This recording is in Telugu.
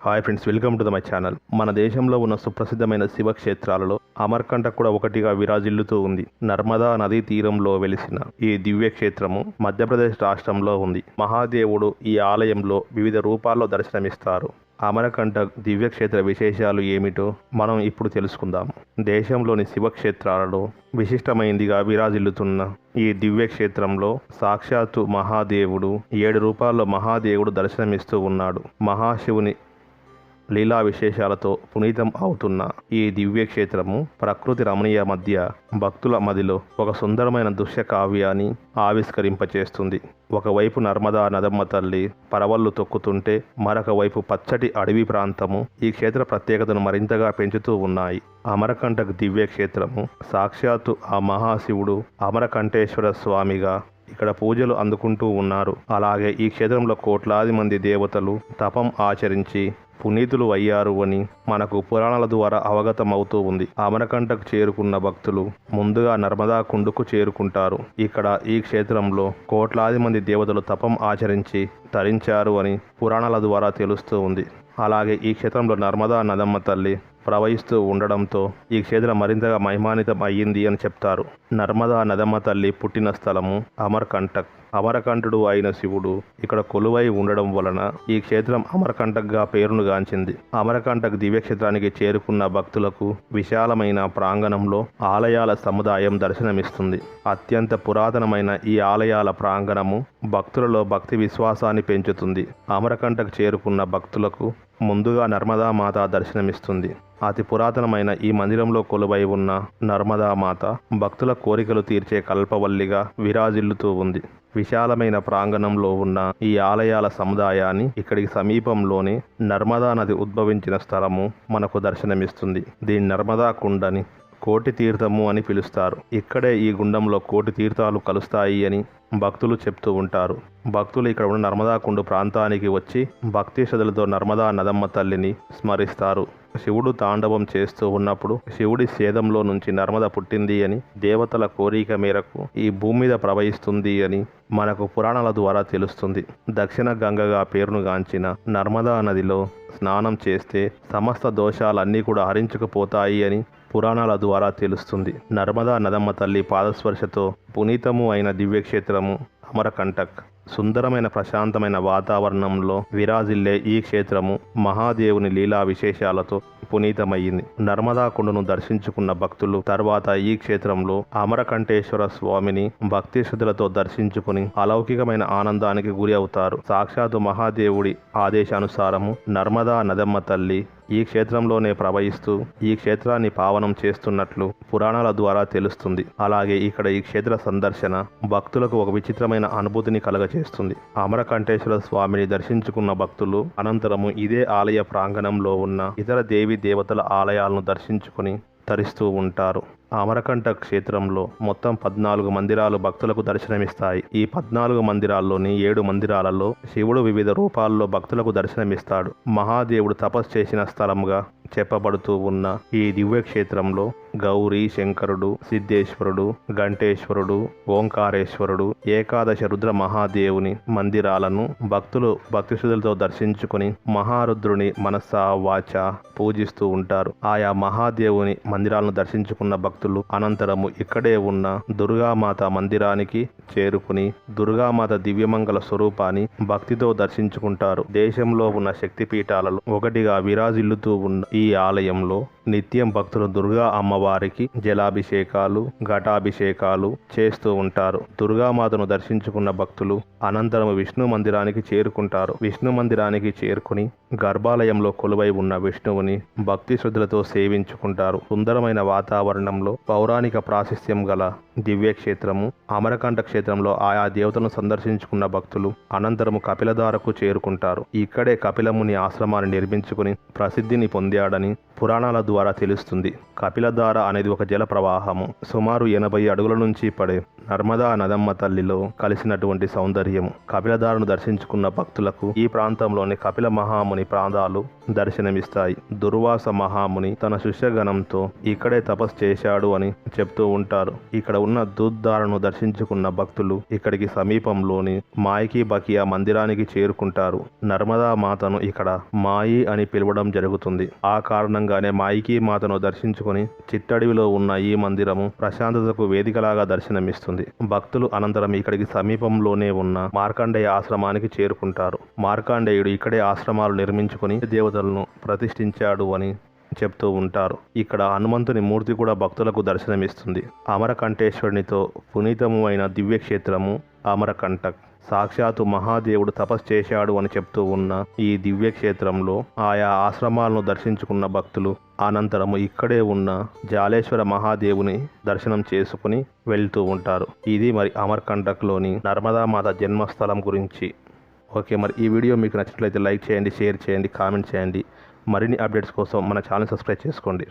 Hi friends welcome to the my channel మన దేశంలో ఉన్న సుప్రసిద్ధమైన శివక్షేత్రాలలో అమర్కంటక్ కూడా ఒకటిగా విరాజిల్లుతూ ఉంది. నర్మదా నదీ తీరంలో వెలిసిన ఈ దివ్యక్షేత్రము మధ్యప్రదేశ్ రాష్ట్రంలో ఉంది. మహాదేవుడు ఈ ఆలయంలో వివిధ రూపాల్లో దర్శనమిస్తారు. అమరకంటక్ దివ్యక్షేత్ర విశేషాలు ఏమిటో మనం ఇప్పుడు తెలుసుకుందాం దేశంలోని శివక్షేత్రాలలో విశిష్టమైందిగా విరాజిల్లుతున్న ఈ దివ్యక్షేత్రంలో సాక్షాత్తు మహాదేవుడు ఏడు రూపాల్లో మహాదేవుడు దర్శనమిస్తూ ఉన్నాడు. మహాశివుని లీలా విశేషాలతో పునీతం అవుతున్న ఈ దివ్యక్షేత్రము ప్రకృతి రమణీయ మధ్య భక్తుల మదిలో ఒక సుందరమైన దృశ్య కావ్యాన్ని ఆవిష్కరింపచేస్తుంది. ఒకవైపు నర్మదా నదమ్మ తల్లి పరవళ్ళు తొక్కుతుంటే మరొక వైపు పచ్చటి అడవి ప్రాంతము ఈ క్షేత్ర ప్రత్యేకతను మరింతగా పెంచుతూ ఉన్నాయి. అమరకంటక్ దివ్యక్షేత్రము సాక్షాత్తు ఆ మహాశివుడు అమరకంఠేశ్వర స్వామిగా ఇక్కడ పూజలు అందుకుంటూ ఉన్నారు. అలాగే ఈ క్షేత్రంలో కోట్లాది మంది దేవతలు తపం ఆచరించి పునీతులు అయ్యారు అని మనకు పురాణాల ద్వారా అవగతమవుతూ ఉంది. అమరకంటకు చేరుకున్న భక్తులు ముందుగా నర్మదా కుండుకు చేరుకుంటారు. ఇక్కడ ఈ క్షేత్రంలో కోట్లాది మంది దేవతలు తపం ఆచరించి తరించారు అని పురాణాల ద్వారా తెలుస్తూ ఉంది. అలాగే ఈ క్షేత్రంలో నర్మదా నదమ్మ తల్లి ప్రవహిస్తూ ఉండడంతో ఈ క్షేత్రం మరింతగా మహిమానితం అయ్యింది అని చెప్తారు. నర్మదా నదమ్మ తల్లి పుట్టిన స్థలము అమర్కంటక్. అమరకంఠుడు అయిన శివుడు ఇక్కడ కొలువై ఉండడం వలన ఈ క్షేత్రం అమరకంఠక్గా పేరును గాంచింది. అమరకంఠక్ దివ్యక్షేత్రానికి చేరుకున్న భక్తులకు విశాలమైన ప్రాంగణంలో ఆలయాల సముదాయం దర్శనమిస్తుంది. అత్యంత పురాతనమైన ఈ ఆలయాల ప్రాంగణము భక్తులలో భక్తి విశ్వాసాన్ని పెంచుతుంది. అమరకంఠకు చేరుకున్న భక్తులకు ముందుగా నర్మదా మాత దర్శనమిస్తుంది. అతి పురాతనమైన ఈ మందిరంలో కొలువై ఉన్న నర్మదా మాత భక్తుల కోరికలు తీర్చే కల్పవల్లిగా విరాజిల్లుతూ ఉంది. విశాలమైన ప్రాంగణంలో ఉన్న ఈ ఆలయాల సముదాయాన్ని ఇక్కడికి సమీపంలోనే నర్మదా నది ఉద్భవించిన స్థలము మనకు దర్శనమిస్తుంది. దీని నర్మదా కుండని కోటి తీర్థము అని పిలుస్తారు. ఇక్కడే ఈ గుండంలో కోటి తీర్థాలు కలుస్తాయి అని భక్తులు చెప్తూ ఉంటారు. భక్తులు ఇక్కడ ఉన్న నర్మదా కుండు ప్రాంతానికి వచ్చి భక్తి శ్రద్ధలతో నర్మదా నదమ్మ తల్లిని స్మరిస్తారు. శివుడు తాండవం చేస్తూ ఉన్నప్పుడు శివుడి సేదంలో నుంచి నర్మద పుట్టింది అని దేవతల కోరిక మేరకు ఈ భూమి మీద ప్రవహిస్తుంది అని మనకు పురాణాల ద్వారా తెలుస్తుంది. దక్షిణ గంగగా పేరును గాంచిన నర్మదా నదిలో స్నానం చేస్తే సమస్త దోషాలన్నీ కూడా హరించుకుపోతాయి అని పురాణాల ద్వారా తెలుస్తుంది. నర్మదా నదమ్మ తల్లి పాదస్పర్శతో పునీతము అయిన దివ్యక్షేత్రము అమరకంటక్. సుందరమైన ప్రశాంతమైన వాతావరణంలో విరాజిల్లే ఈ క్షేత్రము మహాదేవుని లీలా విశేషాలతో పునీతమయ్యింది. నర్మదా కొండను దర్శించుకున్న భక్తులు తర్వాత ఈ క్షేత్రంలో అమరకంఠేశ్వర స్వామిని భక్తి శ్రద్ధలతో దర్శించుకుని అలౌకికమైన ఆనందానికి గురి అవుతారు. సాక్షాత్తు మహాదేవుడి ఆదేశానుసారము నర్మదా నదమ్మ తల్లి ఈ క్షేత్రంలోనే ప్రవహిస్తూ ఈ క్షేత్రాన్ని పావనం చేస్తున్నట్లు పురాణాల ద్వారా తెలుస్తుంది. అలాగే ఇక్కడ ఈ క్షేత్ర సందర్శన భక్తులకు ఒక విచిత్రమైన అనుభూతిని కలగచేస్తుంది అమరకంఠేశ్వర స్వామిని దర్శించుకున్న భక్తులు అనంతరము ఇదే ఆలయ ప్రాంగణంలో ఉన్న ఇతర దేవి దేవతల ఆలయాలను దర్శించుకుని తరిస్తూ ఉంటారు. అమరకంఠ క్షేత్రంలో మొత్తం పద్నాలుగు మందిరాలు భక్తులకు దర్శనమిస్తాయి. ఈ పద్నాలుగు మందిరాల్లోని ఏడు మందిరాలలో శివుడు వివిధ రూపాల్లో భక్తులకు దర్శనమిస్తాడు. మహాదేవుడు తపస్సు చేసిన స్థలంగా చెప్పబడుతూ ఉన్న ఈ దివ్య క్షేత్రంలో గౌరీ శంకరుడు సిద్ధేశ్వరుడు గంటేశ్వరుడు ఓంకారేశ్వరుడు ఏకాదశ రుద్ర మహాదేవుని మందిరాలను భక్తులు భక్తిశుద్ధులతో దర్శించుకుని మహారుద్రుని మనస్స వాచ పూజిస్తూ ఉంటారు. ఆయా మహాదేవుని మందిరాలను దర్శించుకున్న భక్తులు అనంతరము ఇక్కడే ఉన్న దుర్గామాత మందిరానికి చేరుకుని దుర్గామాత దివ్యమంగళ స్వరూపాన్ని భక్తితో దర్శించుకుంటారు. దేశంలో ఉన్న శక్తిపీఠాలలో ఒకటిగా విరాజిల్లుతూ ఉన్న ఈ ఆలయంలో నిత్యం భక్తులు దుర్గా వారికి జలాభిషేకాలు ఘటాభిషేకాలు చేస్తూ ఉంటారు. దుర్గామాతను దర్శించుకున్న భక్తులు అనంతరం విష్ణు మందిరానికి చేరుకుంటారు. విష్ణు మందిరానికి చేరుకుని గర్భాలయంలో కొలువై ఉన్న విష్ణువుని భక్తి శ్రద్ధలతో సేవించుకుంటారు. సుందరమైన వాతావరణంలో పౌరాణిక ప్రాశస్త్యం గల దివ్యక్షేత్రము అమరకంఠ క్షేత్రంలో ఆయా దేవతలను సందర్శించుకున్న భక్తులు అనంతరము కపిలధారకు చేరుకుంటారు. ఇక్కడే కపిలముని ఆశ్రమాన్ని నిర్మించుకుని ప్రసిద్ధిని పొందాడని పురాణాల ద్వారా తెలుస్తుంది. కపిలధార అనేది ఒక జల ప్రవాహము సుమారు ఎనభై అడుగుల నుంచి పడే నర్మదా నదమ్మ తల్లిలో కలిసినటువంటి సౌందర్యము. కపిలదారును దర్శించుకున్న భక్తులకు ఈ ప్రాంతంలోని కపిల మహాముని ప్రాంతాలు దర్శనమిస్తాయి. దుర్వాస మహాముని తన శిష్యగణంతో ఇక్కడే తపస్సు చేశాడు అని చెప్తూ ఉంటారు. ఇక్కడ ఉన్న దూద్దారును దర్శించుకున్న భక్తులు ఇక్కడికి సమీపంలోని మాయికి బకియా మందిరానికి చేరుకుంటారు. నర్మదా మాతను ఇక్కడ మాయి అని పిలవడం జరుగుతుంది. ఆ కారణంగానే మాయికి మాతను దర్శించుకుని చిట్టడివిలో ఉన్న ఈ మందిరము ప్రశాంతతకు వేదికలాగా దర్శనమిస్తుంది. భక్తులు అనంతరం ఇక్కడికి సమీపంలోనే ఉన్న మార్కాండేయ ఆశ్రమానికి చేరుకుంటారు. మార్కాండేయుడు ఇక్కడే ఆశ్రమాలు నిర్మించుకుని దేవతలను ప్రతిష్ఠించాడు అని చెప్తూ ఉంటారు. ఇక్కడ హనుమంతుని మూర్తి కూడా భక్తులకు దర్శనమిస్తుంది. అమరకంఠేశ్వరునితో పునీతము అయిన దివ్యక్షేత్రము అమరకంటక్. సాక్షాత్తు మహాదేవుడు తపస్సు చేశాడు అని చెప్తూ ఉన్న ఈ దివ్యక్షేత్రంలో ఆయా ఆశ్రమాలను దర్శించుకున్న భక్తులు అనంతరము ఇక్కడే ఉన్న జాలేశ్వర మహాదేవుని దర్శనం చేసుకుని వెళ్తూ ఉంటారు. ఇది మరి అమర్కంటక్లోని నర్మదామాత జన్మస్థలం గురించి. ఓకే మరి ఈ వీడియో మీకు నచ్చినట్లయితే లైక్ చేయండి షేర్ చేయండి కామెంట్ చేయండి. మరిన్ని అప్డేట్స్ కోసం మన ఛానల్ సబ్స్క్రైబ్ చేసుకోండి.